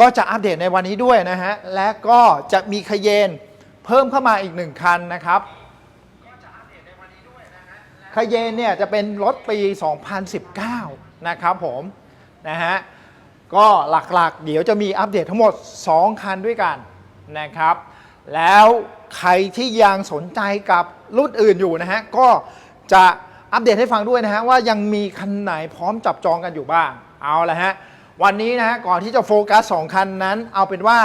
ก็จะอัปเดตในวันนี้ด้วยนะฮะ และก็จะมีคเยนเพิ่มเข้ามาอีกหนึ่งคันนะครับคเยนเนี่ยจะเป็นรถปี 2019 นะครับผมนะฮะก็หลักๆ เดี๋ยวจะมีอัปเดตทั้งหมด 2 คันด้วยกันนะครับ แล้วใครที่ยังสนใจกับรุ่นอื่นอยู่นะฮะ ก็จะอัปเดตให้ฟังด้วยนะฮะว่ายังมีคันไหนพร้อมจับจองกันอยู่บ้าง เอาละฮะ วันนี้นะฮะก่อนที่จะโฟกัส 2 คันนั้น เอาเป็นว่า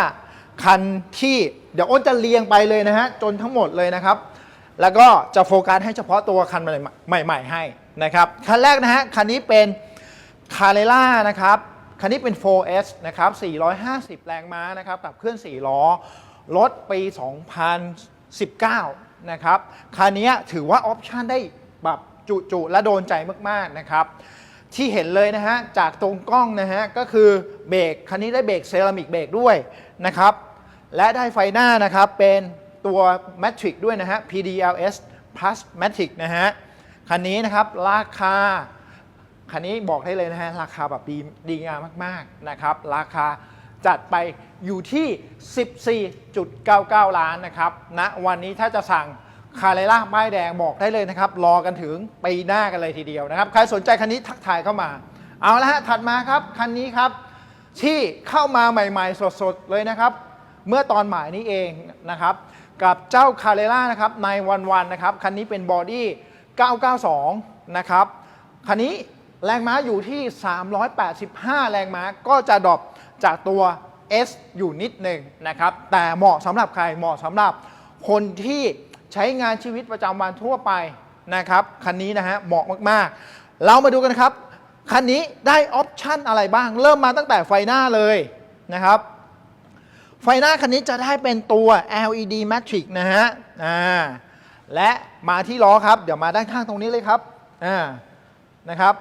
คันที่เดี๋ยวอ้นจะเรียงไปเลยนะฮะจนทั้งหมดเลยนะครับ แล้วก็จะโฟกัสให้เฉพาะตัวคันใหม่ๆให้นะครับคันแรกนะฮะคันนี้เป็นคา r รล่านะครับคันนี้เป็น 4S นะครับ 450 แรงม้านะครับกับเครื่อง4ล้อ รถปี 2019 นะครับ คันนี้ถือว่าออปชันได้แบบจุๆและโดนใจมาก ๆ นะครับ ที่เห็นเลยนะฮะจากตรงกล้องนะฮะก็คือเบรกคันนี้ได้เบรกเซรามิกเบรกด้วยนะครับและได้ไฟหน้านะครับเป็นตัว Matrix ด้วยนะฮะ PDLS Plus Matrix นะฮะคันนี้นะครับราคาคันนี้บอกได้เลยนะฮะราคาแบบดีดีงามมากๆนะครับราคาจัดไปอยู่ที่ 14.99 ล้านนะครับณนะวันนี้ถ้าจะสั่ง คาเรล่าป้แดงบอกได้เลยนะครับ รอกันถึงปีหน้ากันเลยทีเดียวนะครับ ใครสนใจคันนี้ทักทายเข้ามา เอาละฮะ ถัดมาครับ คันนี้ครับ ที่เข้ามาใหม่ๆ สดๆ เลยนะครับ เมื่อตอนหมายนี้เองนะครับ กับเจ้าคาเรล่านะครับในวันวันนะครับ คันนี้เป็นบอดี้ 992 นะครับ คันนี้แรงม้าอยู่ที่ 385 แรงม้าก็จะดรอปจากตัว S อยู่นิดหนึ่งนะครับ แต่เหมาะสำหรับใครเหมาะสำหรับคนที่ ใช้งานชีวิตประจำวันทั่วไปนะครับ คันนี้นะฮะเหมาะมากๆ เรามาดูกันครับ คันนี้ได้ออปชันอะไรบ้าง เริ่มมาตั้งแต่ไฟหน้าเลยนะครับ ไฟหน้าคันนี้จะได้เป็นตัว LED Matrix นะฮะอ่าและมาที่ล้อครับ เดี๋ยวมาด้านข้างตรงนี้เลยครับอ่านะครับ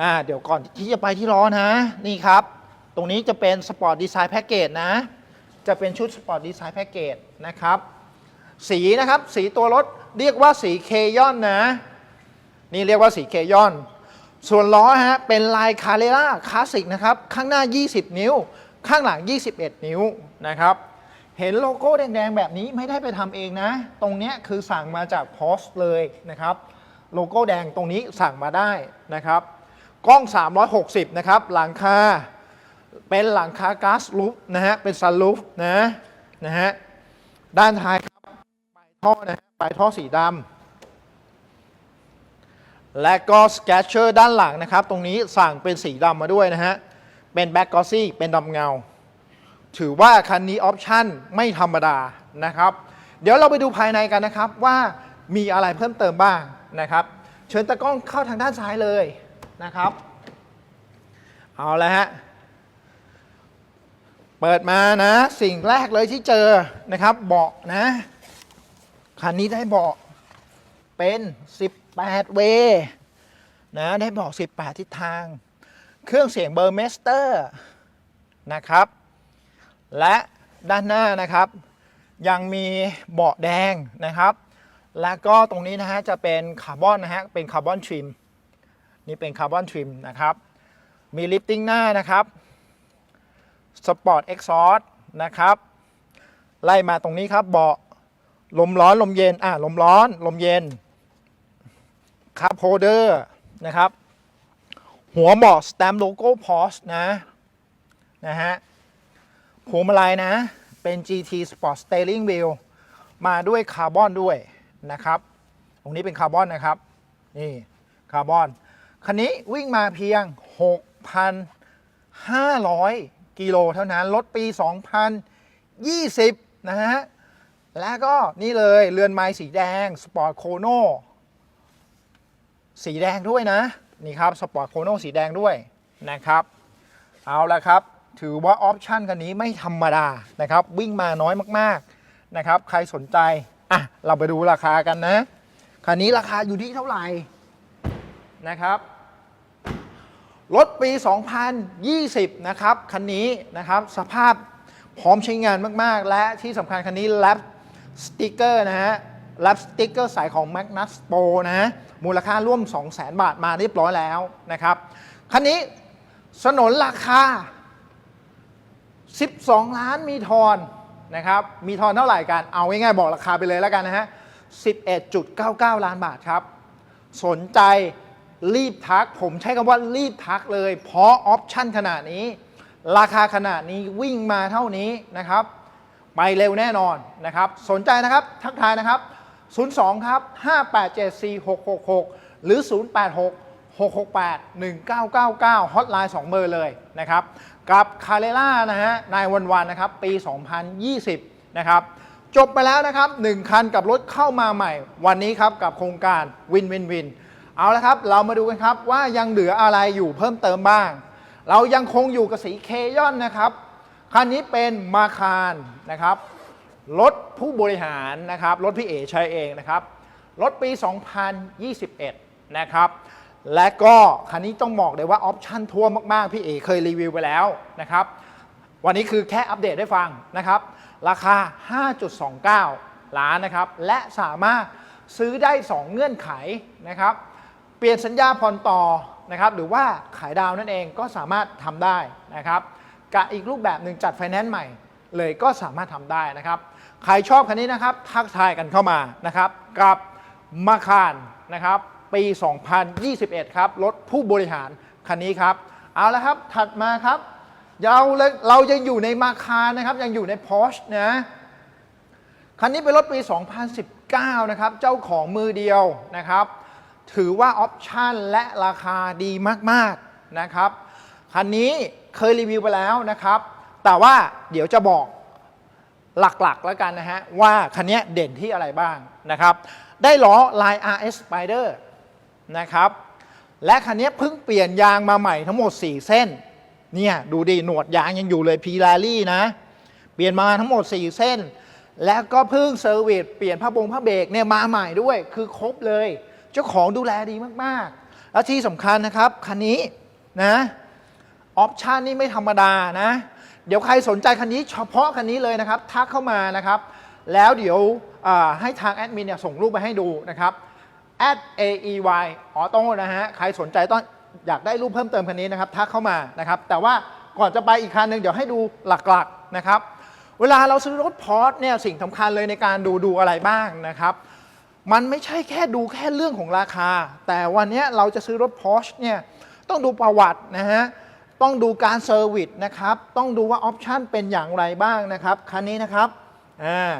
อ่าเดี๋ยวก่อนที่จะไปที่ล้อนะ นี่ครับ ตรงนี้จะเป็น Sport Design Package นะ จะเป็นชุด Sport Design Package นะครับ สีนะครับ สีตัวรถเรียกว่าสีเคยอนนะ นี่เรียกว่าสีเคยอน ส่วนล้อฮะเป็นลายคาเรล่าคลาสสิกนะครับ ข้างหน้า 20 นิ้ว ข้างหลัง 21 นิ้วนะครับ เห็นโลโก้แดงๆแบบนี้ไม่ได้ไปทำเองนะ ตรงเนี้ยคือสั่งมาจากพอสเลยนะครับ โลโก้แดงตรงนี้สั่งมาได้นะครับ กล้อง 360 นะครับ หลังคาเป็นหลังคาก๊าซลูฟนะฮะ เป็นซันลูฟนะนะฮะ ด้านท้าย ท่อนะฮะปลายท่อสีดำและก็สแกชเชอร์ด้านหลังนะครับ ตรงนี้สั่งเป็นสีดำมาด้วยนะฮะ เป็นแบ็กกอซี่เป็นดำเงา ถือว่าคันนี้ออปชั่นไม่ธรรมดานะครับ เดี๋ยวเราไปดูภายในกันนะครับว่ามีอะไรเพิ่มเติมบ้างนะครับ เชิญตะกล้องเข้าทางด้านซ้ายเลยนะครับ เอาละฮะเปิดมานะสิ่งแรกเลยที่เจอนะครับเบาะนะ คันนี้ได้เบาะเป็น 18 เวนะ ได้เบาะ18 ทิศทาง เครื่องเสียงเบอร์เมสเตอร์นะครับ และด้านหน้านะครับ ยังมีเบาะแดงนะครับ แล้วก็ตรงนี้นะฮะจะเป็นคาร์บอนนะฮะ เป็นคาร์บอนทริม นี่เป็นคาร์บอนทริมนะครับ มีลิฟติ้งหน้านะครับสปอร์ตเอ็กซอร์นะครับ ไล่มาตรงนี้ครับเบาะ ลมร้อนลมเย็นอะลมร้อนลมเย็นคาร์โพเดอร์นะครับ หัวเบาะสแตมป์โลโก้พอสนะนะฮะพวงมาลัยนะ เป็น GT Sport Steering Wheel มาด้วยคาร์บอนด้วยนะครับ ตรงนี้เป็นคาร์บอนนะครับ นี่คาร์บอน คันนี้วิ่งมาเพียง 6,500 กิโลเท่านั้น รถปี 2020 นะฮะ แล้วก็นี่เลยเรือนไม้สีแดง Sport Chrono สีแดงด้วยนะ นี่ครับสปอร์ตโคโนสีแดงด้วยนะครับ เอาละครับ ถือว่าออปชันคันนี้ไม่ธรรมดานะครับ วิ่งมาน้อยมากๆนะครับ ใครสนใจ อะ เราไปดูราคากันนะ คันนี้ราคาอยู่ที่เท่าไหร่นะครับรถปี 2020 นะครับ คันนี้นะครับ สภาพพร้อมใช้งานมาก ๆ และที่สำคัญคันนี้แลป สติกเกอร์นะฮะแลปสติกเกอร์สายของ Magnus Pro นะฮะมูลค่าร่วม 200,000 บาทมาเรียบร้อยแล้วนะครับคันนี้สนนราคา 12 ล้านมีทอนนะครับมีทอนเท่าไหร่กัน เอาง่ายๆบอกราคาไปเลยแล้วกันนะฮะ 11.99 ล้านบาทครับ สนใจรีบทัก ผมใช้คำว่ารีบทักเลย เพราะออปชั่นขนาดนี้ ราคาขนาดนี้วิ่งมาเท่านี้นะครับ ไปเร็วแน่นอนนะครับ สนใจนะครับ ทักทายนะครับ 02 ครับ 5874666 หรือ 086 668 1999 ฮอตไลน์2เบอร์เลยนะครับ กับคาเ e ล่านะฮะนายวันวันนะครับ ปี 2020 นะครับ จบไปแล้วนะครับ 1 คันกับรถเข้ามาใหม่ วันนี้ครับ กับโครงการวินวินวินเอาละครับ เรามาดูกันครับว่ายังเหลืออะไรอยู่เพิ่มเติมบ้าง เรายังคงอยู่กับสีเคยอนนะครับ คันนี้เป็นมาคารนะครับรถผู้บริหารนะครับรถพี่เอใช้เองนะครับรถปี 2021 นะครับและก็คันนี้ต้องบอกเลยว่าออปชั่นทั่วมากๆ พี่เอเคยรีวิวไปแล้วนะครับวันนี้คือแค่อัปเดตให้ฟังนะครับ ราคา 5.29 ล้านนะครับ และสามารถซื้อได้ 2 เงื่อนไขนะครับ เปลี่ยนสัญญาผ่อนต่อนะครับ หรือว่าขายดาวน์นั่นเองก็สามารถทำได้นะครับ กับอีกรูปแบบหนึ่งจัดไฟแนนซ์ใหม่ เลยก็สามารถทำได้นะครับ ใครชอบคันนี้นะครับ ทักทายกันเข้ามานะครับ กับมาคารนะครับปี 2021 ครับ รถผู้บริหารคันนี้ครับ เอาละครับถัดมาครับเราเลยเรายังอยู่ในมาคารนะครับ ยังอยู่ใน Porsche นะคันนี้เป็นรถปี 2019 นะครับ เจ้าของมือเดียวนะครับ ถือว่าออปชั่นและราคาดีมาก ๆ นะครับ คันนี้ เคยรีวิวไปแล้วนะครับ แต่ว่าเดี๋ยวจะบอกหลักๆแล้วกันนะฮะ ว่าคันนี้เด่นที่อะไรบ้างนะครับ ได้ล้อ Line RS Spider นะครับ และคันนี้เพิ่งเปลี่ยนยางมาใหม่ทั้งหมด 4 เส้น เนี่ยดูดิ หนวดยางยังอยู่เลยพีลารี่นะ เปลี่ยนมาทั้งหมด 4 เส้น แล้วก็เพิ่งเซอร์วิสเปลี่ยนผ้าบงผ้าเบรกเนี่ยมาใหม่ด้วย คือครบเลย เจ้าของดูแลดีมากๆ แล้วที่สำคัญนะครับ คันนี้นะ ออปชันนี่ไม่ธรรมดานะ เดี๋ยวใครสนใจคันนี้เฉพาะคันนี้เลยนะครับ ทักเข้ามานะครับ แล้วเดี๋ยวให้ทางแอดมินเนี่ยส่งรูปไปให้ดูนะครับ at aey auto นะฮะ ใครสนใจต้องอยากได้รูปเพิ่มเติมคันนี้นะครับ ทักเข้ามานะครับ แต่ว่าก่อนจะไปอีกคันหนึ่งเดี๋ยวให้ดูหลักๆนะครับ เวลาเราซื้อรถพอร์ตเนี่ยสิ่งสำคัญเลยในการดูดูอะไรบ้างนะครับมันไม่ใช่แค่ดูแค่เรื่องของราคา แต่วันนี้เราจะซื้อรถ Porsche เนี่ยต้องดูประวัตินะฮะ ต้องดูการเซอร์วิสนะครับ ต้องดูว่าออปชันเป็นอย่างไรบ้างนะครับ คันนี้นะครับ อ่า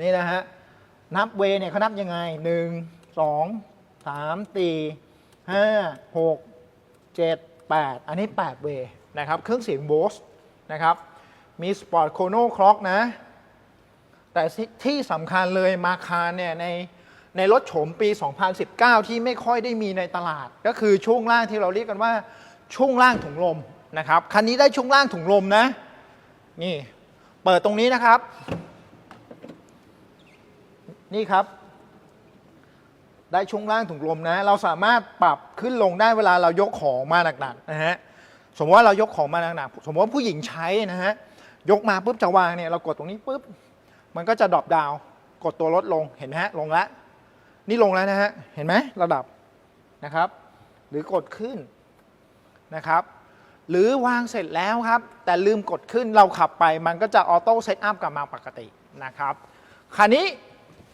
นี่นะฮะ นับเวเนี่ยเขานับยังไง 1 2 3 4 5 6 7 8 อันนี้ 8 เวนะครับ เครื่องเสียงโบสนะครับ มีสปอร์ตโคโนคล็อกนะ แต่ที่สำคัญเลยมาคารเนี่ยในในรถโฉมปี 2019 ที่ไม่ค่อยได้มีในตลาด ก็คือช่วงล่างที่เราเรียกกันว่า ช่วงล่างถุงลมนะครับคันนี้ได้ช่วงล่างถุงลมนะ นี่เปิดตรงนี้นะครับ นี่ครับ ได้ช่วงล่างถุงลมนะ เราสามารถปรับขึ้นลงได้เวลาเรายกของมาหนักๆนะฮะสมมติว่าเรายกของมาหนักๆสมมติว่าผู้หญิงใช้นะฮะยกมาปุ๊บจะวางเนี่ยเรากดตรงนี้ปุ๊บมันก็จะดรอปดาวกดตัวลดลงเห็นไหมฮะลงแล้วนี่ลงแล้วนะฮะเห็นไหมระดับนะครับ หรือกดขึ้น นะครับ หรือวางเสร็จแล้วครับ แต่ลืมกดขึ้นเราขับไปมันก็จะออโต้เซตอัพกลับมาปกตินะครับคันนี้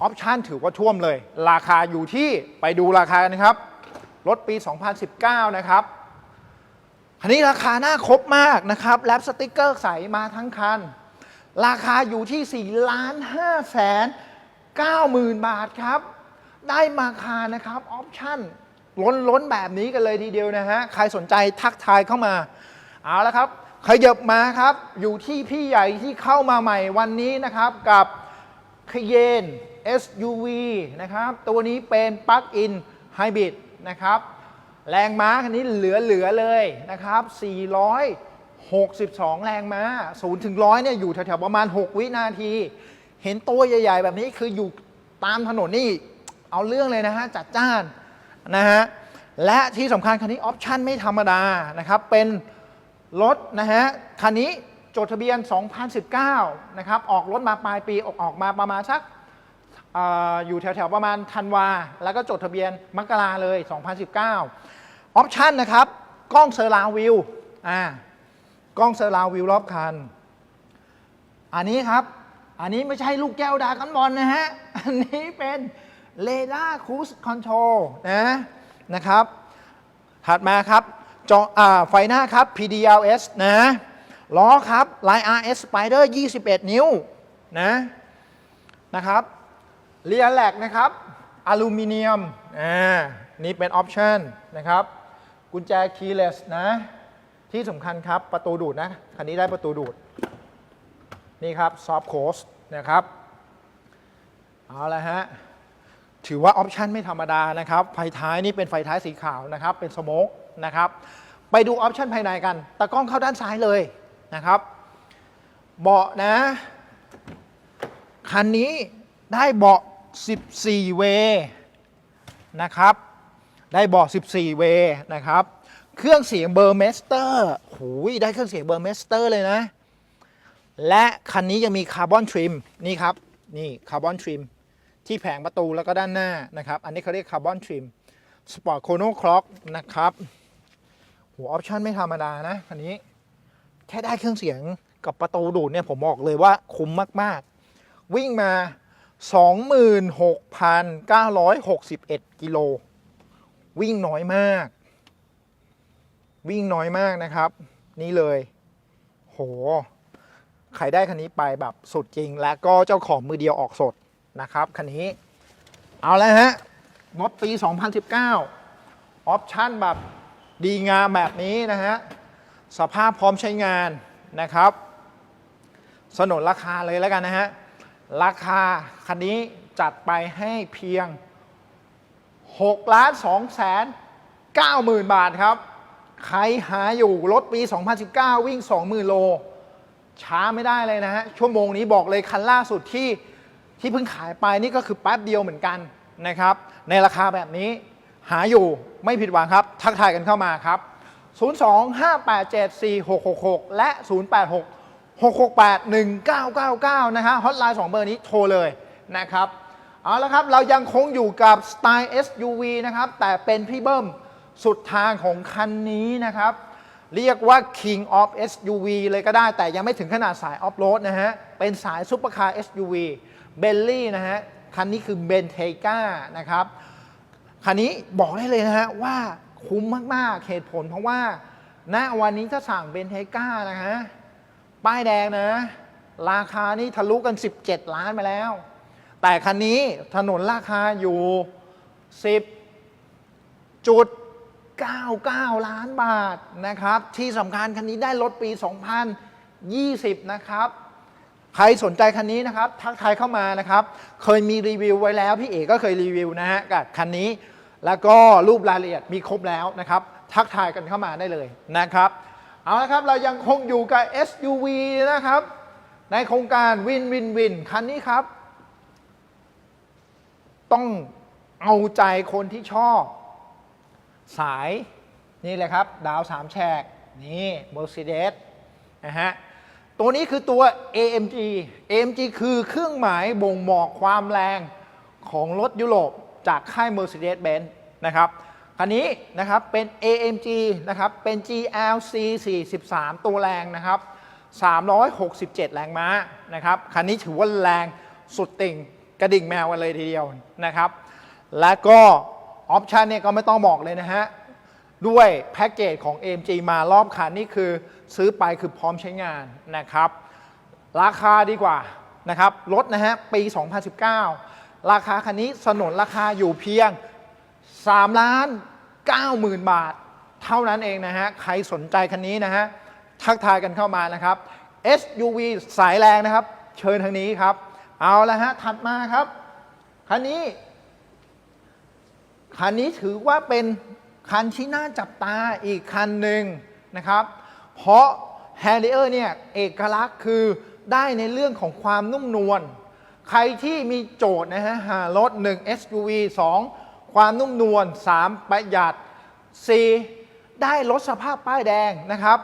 ออปชันถือว่าท่วมเลย ราคาอยู่ที่ไปดูราคากันะครับ รถปี 2019 นะครับคันนี้ราคาน่าครบมากนะครับแลปสติกเกอร์ใสมาทั้งคัน ราคาอยู่ที่4ล้าน5แสน9หมื่นบาทครับ ได้มาคานะครับ ออปชั่น ล้นล้นแบบนี้กันเลยทีเดียวนะฮะ ใครสนใจทักทายเข้ามา เอาละครับ ขยับมาครับ อยู่ที่พี่ใหญ่ที่เข้ามาใหม่วันนี้นะครับกับคเยน SUV นะครับ ตัวนี้เป็นปลั๊กอินไฮบริดนะครับ แรงม้าคันนี้เหลือๆเลยนะครับ 462 แรงม้า 0 ถึง 100 เนี่ยอยู่แถวๆประมาณ 6 วินาที เห็นตัวใหญ่ ๆ แบบนี้คืออยู่ตามถนนนี่ เอาเรื่องเลยนะฮะ จัดจ้าน นะฮะ และที่สำคัญคันนี้ออปชั่นไม่ธรรมดานะครับ เป็นรถนะฮะ คันนี้จดทะเบียน 2019 นะครับ ออกรถมาปลายปีออกออกมาประมาณสักออยู่แถวๆ ประมาณธันวา แล้วก็จดทะเบียนมกราเลย 2019 ออปชันนะครับ กล้องเซอร์ราวิวอ่ากล้องเซอร์ราวิวรอบคัน อันนี้ครับ อันนี้ไม่ใช่ลูกแก้วดากันบอลนะฮะ อันนี้เป็น เรดาร์ค i ู e คอนโทรลนะนะครับ ถัดมาครับจออไฟหน้าครับ PDLS นะล้อครับ Line RS Spider 21 นิ้วนะนะครับเรียแลกนะครับอลูมิเนียมอ่านี่เป็นออปชันนะครับ กุญแจคีย์เลสนะ ที่สำคัญครับประตูดูดนะ คันนี้ได้ประตูดูด นี่ครับซอฟโคสนะครับ เอาละฮะ ถือว่าออปชันไม่ธรรมดานะครับ ไฟท้ายนี่เป็นไฟท้ายสีขาวนะครับ เป็นสโมกนะครับ ไปดูออปชันภายในกัน ตะกล้องเข้าด้านซ้ายเลยนะครับ เบาะนะ คันนี้ได้เบาะ 14 เวนะครับ ได้เบาะ 14 เวนะครับ เครื่องเสียงเบอร์เมสเตอร์หูยได้เครื่องเสียงเบอร์เมสเตอร์เลยนะ และคันนี้ยังมีคาร์บอนทริม นี่ครับ นี่คาร์บอนทริม ที่แผงประตูแล้วก็ด้านหน้านะครับ อันนี้เขาเรียกคาร์บอนทริมสปอร์ตโคโนคล็อกนะครับหัวออปชั่นไม่ธรรมดานะคันนี้แค่ได้เครื่องเสียงกับประตูดูดเนี่ยผมบอกเลยว่าคุ้มมาก ๆ วิ่งมา 26,961 กิโล วิ่งน้อยมาก วิ่งน้อยมากนะครับ นี่เลย โห ใครได้คันนี้ไปแบบสุดจริง และก็เจ้าของมือเดียวออกสด นะครับคันนี้ เอาแล้วฮะงบปี 2019 ออปชั่นแบบดีงามแบบนี้นะฮะ สภาพพร้อมใช้งานนะครับ สนนราคาเลยแล้วกันนะฮะ ราคาคันนี้จัดไปให้เพียง6ล้าน2แสน9หมื่นบาทครับ ใครหาอยู่รถปี 2019 วิ่ง 20,000 โล ช้าไม่ได้เลยนะฮะ ชั่วโมงนี้บอกเลยคันล่าสุดที่ ที่เพิ่งขายไปนี่ก็คือแป๊บเดียวเหมือนกันนะครับ ในราคาแบบนี้หาอยู่ไม่ผิดหวังครับ ทักทายกันเข้ามาครับ 025874666 และ 086-668-1999 นะฮะฮอตไลน์2เบอร์นี้โทรเลยนะครับ เอาละครับเรายังคงอยู่กับ Style SUV นะครับ แต่เป็นพี่เบิ้มสุดทางของคันนี้นะครับ เรียกว่า King of SUV เลยก็ได้แต่ยังไม่ถึงขนาดสายออฟโรดนะฮะ เป็นสายซุปเปอร์คาร์ SUV เบลลี่นะฮะ คันนี้คือเบนเทกานะครับ คันนี้บอกได้เลยนะฮะว่าคุ้มมากๆเหตุผลเพราะว่า ณ วันนี้ถ้าสั่งเบนเทกานะฮะ ป้ายแดงนะ ราคานี่ทะลุกัน 17 ล้านไปแล้ว แต่คันนี้ถนนราคาอยู่ 10จุด99 ล้านบาทนะครับ ที่สำคัญคันนี้ได้รถปี 2020 นะครับ ใครสนใจคันนี้นะครับ ทักทายเข้ามานะครับ เคยมีรีวิวไว้แล้ว พี่เอกก็เคยรีวิวนะฮะกับคันนี้ แล้วก็รูปรายละเอียดมีครบแล้วนะครับ ทักทายกันเข้ามาได้เลยนะครับ เอาละครับเรายังคงอยู่กับ SUV นะครับ ในโครงการวินวินวินคันนี้ครับ ต้องเอาใจคนที่ชอบ สายนี่เลยครับ ดาวสามแฉกนี่ Mercedes นะฮะ ตัวนี้คือตัว AMG AMG คือเครื่องหมายบ่งบอกความแรงของรถยุโรปจากค่าย Mercedes-Benz นะครับ คันนี้นะครับเป็น AMG นะครับ เป็น GLC 43 ตัวแรงนะครับ 367 แรงม้านะครับ คันนี้ถือว่าแรงสุดติ่งกระดิ่งแมวกันเลยทีเดียวนะครับ และก็ออปชันเนี่ยก็ไม่ต้องบอกเลยนะฮะ ด้วยแพ็กเกจของ AMG มารอบคันนี่คือซื้อไปคือพร้อมใช้งานนะครับ ราคาดีกว่านะครับรถนะฮะปี 2019 ราคาคันนี้สนนราคาอยู่เพียง3ล้าน9หมื่นบาท เท่านั้นเองนะฮะใครสนใจคันนี้นะฮะทักทายกันเข้ามานะครับ SUV สายแรงนะครับ เชิญทางนี้ครับ เอาละฮะถัดมาครับ คันนี้ คันนี้ถือว่าเป็น คันที่น่าจับตาอีกคันหนึ่งนะครับ เพราะ h a r r i e r เนี่ยเอกลักษณ์คือได้ในเรื่องของความนุ่มนวล ใครที่มีโจทย์นะฮะหารถ 1 SUV 2 ความนุ่มนวล 3 ประหยัด 4 ได้รถสภาพป้ายแดงนะครับ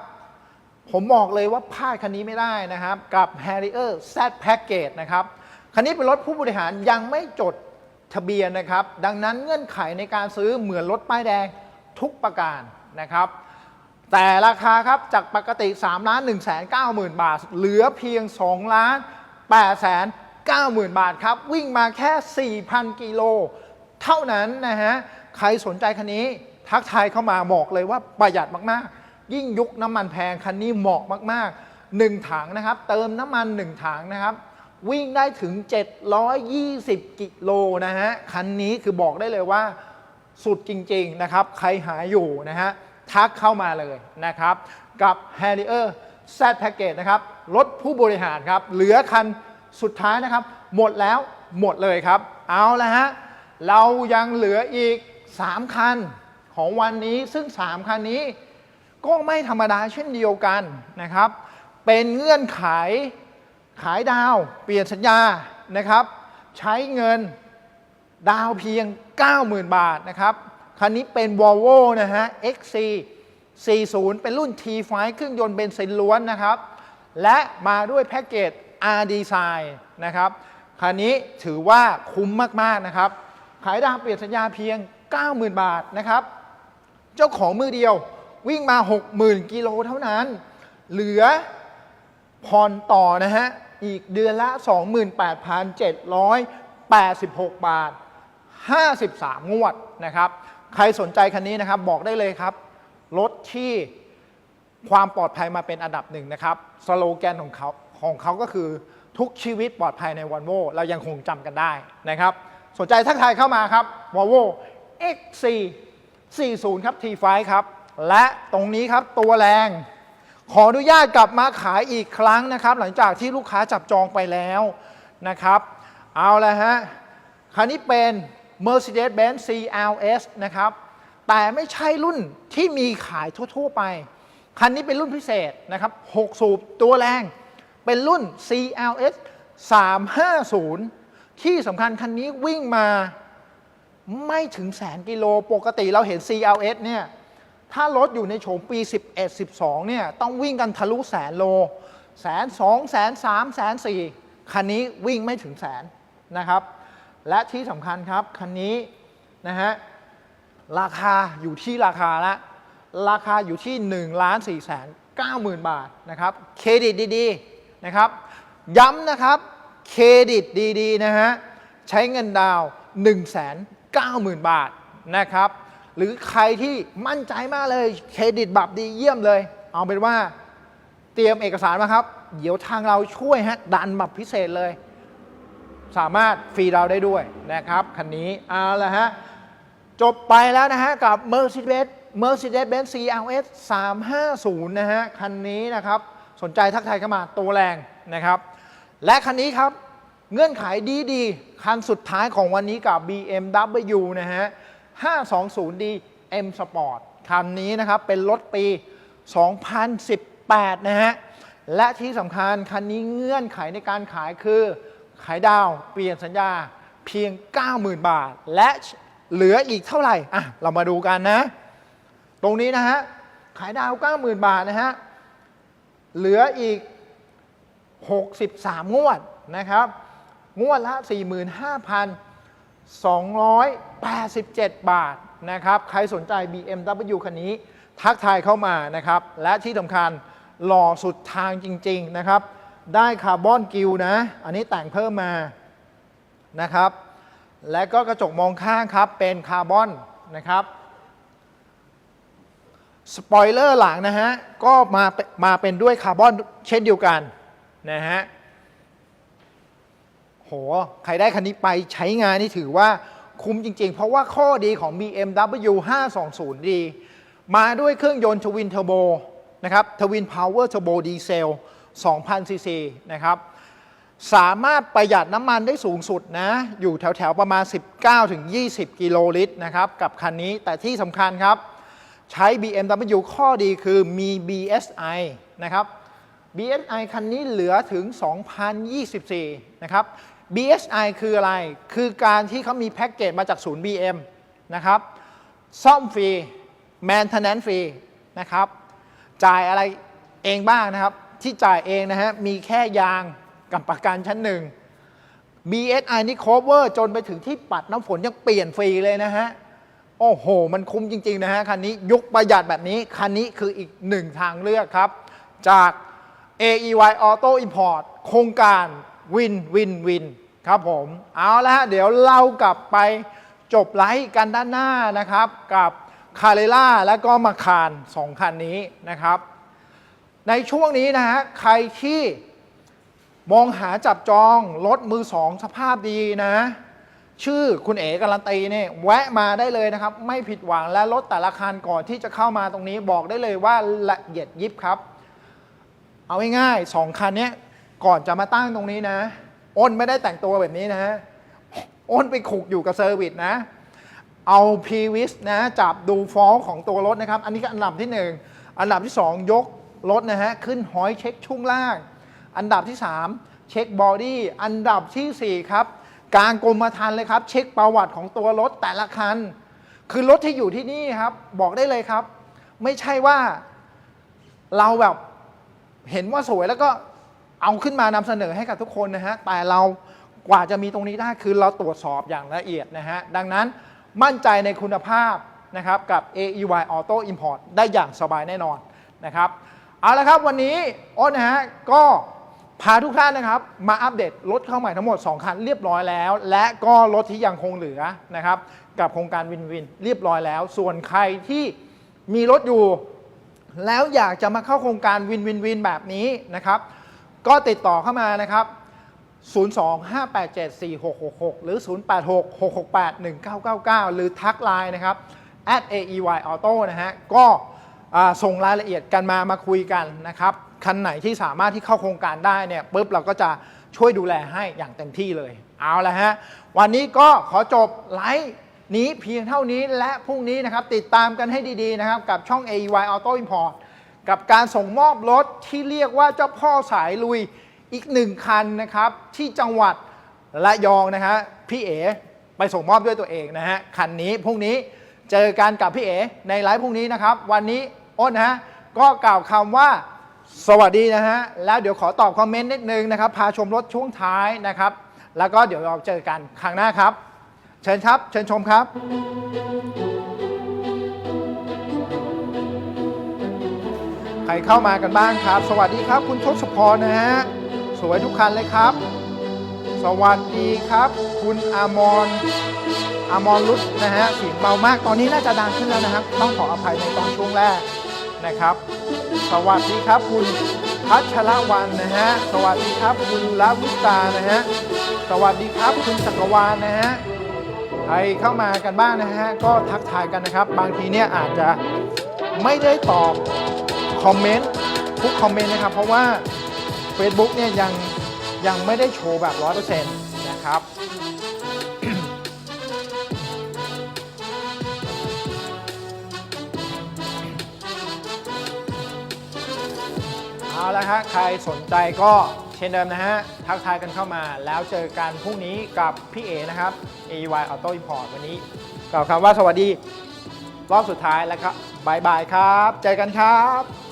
ผมบอกเลยว่าพลาดคันนี้ไม่ได้นะครับ กับ Harrier Z Package นะครับ คันนี้เป็นรถผู้บริหารยังไม่จดทะเบียนนะครับ ดังนั้นเงื่อนไขในการซื้อเหมือนรถป้ายแดง ทุกประการนะครับ แต่ราคาครับจากปกติ 3 ล้าน1 9 0 0 0 0 บาท เหลือเพียง 2 ล้าน8แสน90,000 บาทครับ วิ่งมาแค่ 4,000 กิโล เท่านั้นนะฮะ ใครสนใจคันนี้ทักทายเข้ามาบอกเลยว่าประหยัดมากๆ ยิ่งยุคน้ำมันแพงคันนี้เหมาะมากๆ 1 ถังนะครับ เติมน้ำมัน 1 ถังนะครับวิ่งได้ถึง 720 กิโลนะฮะ คันนี้คือบอกได้เลยว่า สุดจริงๆนะครับ ใครหาอยู่นะฮะทักเข้ามาเลยนะครับ กับ Harrier Z Package นะครับรถผู้บริหารครับ เหลือคันสุดท้ายนะครับ หมดแล้วหมดเลยครับ เอาละฮะ เรายังเหลืออีก 3 คันของวันนี้ซึ่ง 3 คันนี้ ก็ไม่ธรรมดาเช่นเดียวกันนะครับ เป็นเงื่อนไขขายดาว เปลี่ยนสัญญานะครับ ใช้เงิน ดาวเพียง 90,000 บาทนะครับ คันนี้เป็น Volvo นะฮะ XC 40 เป็นรุ่น T5 เครื่องยนต์เบนซินล้วนนะครับ และมาด้วยแพ็กเกจ R Design นะครับ คันนี้ถือว่าคุ้มมาก ๆ นะครับ ขายดาวเปลี่ยนสัญญาเพียง 90,000 บาทนะครับ เจ้าของมือเดียววิ่งมา 60,000 กิโลเท่านั้น เหลือผ่อนต่อนะฮะ อีกเดือนละ 28,786 บาท 53 งวดนะครับ ใครสนใจคันนี้นะครับบอกได้เลยครับ รถที่ความปลอดภัยมาเป็นอันดับหนึ่งนะครับ สโลแกนของเขาของเขาก็คือทุกชีวิตปลอดภัยในวันโวเรายังคงจำกันได้นะครับ สนใจทักทายเข้ามาครับ Volvo XC 40 ครับ T5 ครับ และตรงนี้ครับตัวแรง ขออนุญาตกลับมาขายอีกครั้งนะครับ หลังจากที่ลูกค้าจับจองไปแล้วนะครับ เอาละฮะคันนี้เป็น Mercedes-Benz CLS นะครับ แต่ไม่ใช่รุ่นที่มีขายทั่ว ๆ ไป คันนี้เป็นรุ่นพิเศษนะครับ6สูบตัวแรง เป็นรุ่น CLS 350 ที่สำคัญคันนี้วิ่งมาไม่ถึงแสนกิโลปกติเราเห็น CLS เนี่ยถ้ารถอยู่ในโฉมปี 11 12 เนี่ย ต้องวิ่งกันทะลุแสนโล แสนสองแสนสามแสนสี่คันนี้วิ่งไม่ถึงแสนนะครับ และที่สำคัญครับ คันนี้นะฮะราคาอยู่ที่ราคาละ ราคาอยู่ที่1ล้าน4แสน9หมื่นบาทนะครับเครดิตดีๆนะครับ ย้ำนะครับเครดิตดีๆนะฮะใช้เงินดาวน์1แสน9หมื่นบาทนะครับ หรือใครที่มั่นใจมากเลยเครดิตแบบดีเยี่ยมเลย เอาเป็นว่าเตรียมเอกสารมาครับ เดี๋ยวทางเราช่วยฮะดันแบบพิเศษเลย สามารถฟรีดาได้ด้วยนะครับคันนี้เอาละฮะจบไปแล้วนะฮะกับ Mercedes Mercedes-Benz CLS 350 นะฮะคันนี้นะครับสนใจทักทายเข้ามาตัวแรงนะครับ และคันนี้ครับเงื่อนไขดีๆ คันสุดท้ายของวันนี้กับ BMW นะฮะ 520D M Sport คันนี้นะครับเป็นรถปี 2018 นะฮะ และที่สำคัญคันนี้เงื่อนไขในการขายคือ ขายดาวเปลี่ยนสัญญาเพียง 90,000 บาท และเหลืออีกเท่าไหร่อะเรามาดูกันนะ ตรงนี้นะฮะขายดาว 90,000 บาทนะฮะเหลืออีก 63 งวดนะครับ งวดละ 45,287 บาทนะครับ ใครสนใจ BMW คันนี้ ทักทายเข้ามานะครับ และที่สำคัญหล่อสุดทางจริง ๆ นะครับ ได้คาร์บอนกิลนะ อันนี้แต่งเพิ่มมานะครับ และก็กระจกมองข้างครับเป็นคาร์บอนนะครับสปอยเลอร์หลังนะฮะก็มาเป็นมาเป็นด้วยคาร์บอนเช่นเดียวกันนะฮะโหใครได้คันนี้ไปใช้งานนี่ถือว่าคุ้มจริงๆ เพราะว่าข้อดีของ BMW 520D มาด้วยเครื่องยนต์ทวินเทอร์โบนะครับทวินพาวเวอร์เทอร์โบดีเซล 2,000ซีซีนะครับสามารถประหยัดน้ำมันได้สูงสุดนะ อยู่แถวๆ ประมาณ 19-20 กิโลลิตรนะครับ กับคันนี้แต่ที่สำคัญครับ ใช้ BMW ข้อดีคือมี BSI นะครับ BSI คันนี้เหลือถึง 2024 นะครับ BSI คืออะไร คือการที่เขามีแพ็กเกจมาจากศูนย์ BM นะครับ ซ่อมฟรี maintenance ฟรีนะครับ จ่ายอะไรเองบ้างนะครับ ที่จ่ายเองนะฮะ มีแค่ยางกับประกันชั้นหนึ่ง BSI นี่ cover จนไปถึงที่ปัดน้ำฝนยังเปลี่ยนฟรีเลยนะฮะ โอ้โห มันคุ้มจริง ๆ นะฮะ คันนี้ยุคประหยัดแบบนี้ คันนี้คืออีกหนึ่งทางเลือกครับ จาก AEY Auto Import โครงการวินวินวินครับผม เอาละฮะ เดี๋ยวเรากลับไปจบไลฟ์กันด้านหน้านะครับ กับคาเรล่าและก็มาคารสองคันนี้นะครับ ในช่วงนี้นะฮะใครที่มองหาจับจองรถมือสองสภาพดีนะ ชื่อคุณเอ๋การันตีเนี่ยแวะมาได้เลยนะครับ ไม่ผิดหวังและรถแต่ละคันก่อนที่จะเข้ามาตรงนี้บอกได้เลยว่าละเอียดยิบครับ เอาง่ายๆสองคันนี้ก่อนจะมาตั้งตรงนี้นะ อ้นไม่ได้แต่งตัวแบบนี้นะอ้นไปขุกอยู่กับเซอร์วิสนะ เอาพีวิสนะจับดูฟอลของตัวรถนะครับ อันนี้ก็อันดับที่ 1 อันดับที่ 2 ยก รถนะฮะ ขึ้นหอยเช็คช่วงล่าง อันดับที่ 3 เช็คบอดี้อันดับทีสี่4 ครับกลางกรมธรรม์เลยครับ เช็คประวัติของตัวรถแต่ละคัน คือรถที่อยู่ที่นี่ครับ บอกได้เลยครับ ไม่ใช่ว่าเราแบบเห็นว่าสวยแล้วก็เอาขึ้นมานำเสนอให้กับทุกคนนะฮะ แต่เรากว่าจะมีตรงนี้ได้คือเราตรวจสอบอย่างละเอียดนะฮะ ดังนั้นมั่นใจในคุณภาพนะครับกับ AEY Auto Import ได้อย่างสบายแน่นอนนะครับ เอาละครับวันนี้อ้นนะฮะก็พาทุกท่านนะครับ มาอัปเดตรถเข้าใหม่ทั้งหมด 2 คันเรียบร้อยแล้ว และก็รถที่ยังคงเหลือนะครับ กับโครงการวินวินเรียบร้อยแล้ว ส่วนใครที่มีรถอยู่ แล้วอยากจะมาเข้าโครงการวินวินวินแบบนี้นะครับ ก็ติดต่อเข้ามานะครับ 025874666 หรือ 0866681999 หรือทักไลน์นะครับ at aey auto นะฮะก็ ส่งรายละเอียดกันมามาคุยกันนะครับคันไหนที่สามารถที่เข้าโครงการได้เนี่ยปุ๊บเราก็จะช่วยดูแลให้อย่างเต็มที่เลย เอาละฮะ วันนี้ก็ขอจบไลฟ์นี้เพียงเท่านี้และพรุ่งนี้นะครับ ติดตามกันให้ดีๆนะครับ กับช่อง AEY Auto Import กับการส่งมอบรถที่เรียกว่าเจ้าพ่อสายลุยอีกหนึ่งคันนะครับ ที่จังหวัดระยองนะฮะพี่เอ๋ไปส่งมอบด้วยตัวเองนะฮะคันนี้พรุ่งนี้เจอกันกับพี่เอ๋ในไลฟ์พรุ่งนี้นะครับ วันนี้ อ้นนะฮะก็กล่าวคำว่าสวัสดีนะฮะแล้วเดี๋ยวขอตอบคอมเมนต์นิดนึงนะครับ พาชมรถช่วงท้ายนะครับ แล้วก็เดี๋ยวเราเจอกันครั้งหน้าครับ เชิญครับ เชิญชมครับใครเข้ามากันบ้างครับ สวัสดีครับคุณทศพรนะฮะ สวยทุกคันเลยครับ สวัสดีครับ คุณอามรอามรรุตนะฮะเสียงเบามากตอนนี้น่าจะดังขึ้นแล้วนะครับ ต้องขออภัยในตอนช่วงแรก นะครับ สวัสดีครับคุณพัชรวันนะฮะ สวัสดีครับคุณลาวิตานะฮะ สวัสดีครับคุณจักรวาลนะฮะ ใครเข้ามากันบ้างนะฮะ ก็ทักทายกันนะครับ บางทีเนี่ยอาจจะไม่ได้ตอบคอมเมนต์ทุกคอมเมนต์นะครับ เพราะว่า Facebook เนี่ยยังยังไม่ได้โชว์แบบ 100%นะครับ เอาละฮะใครสนใจก็เช่นเดิมนะฮะ ทักทายกันเข้ามาแล้วเจอกันพรุ่งนี้กับพี่เอนะครับ AY Auto Import วันนี้กล่าวคำว่าสวัสดี รอบสุดท้ายแล้วครับบายบายครับ เจอกันครับ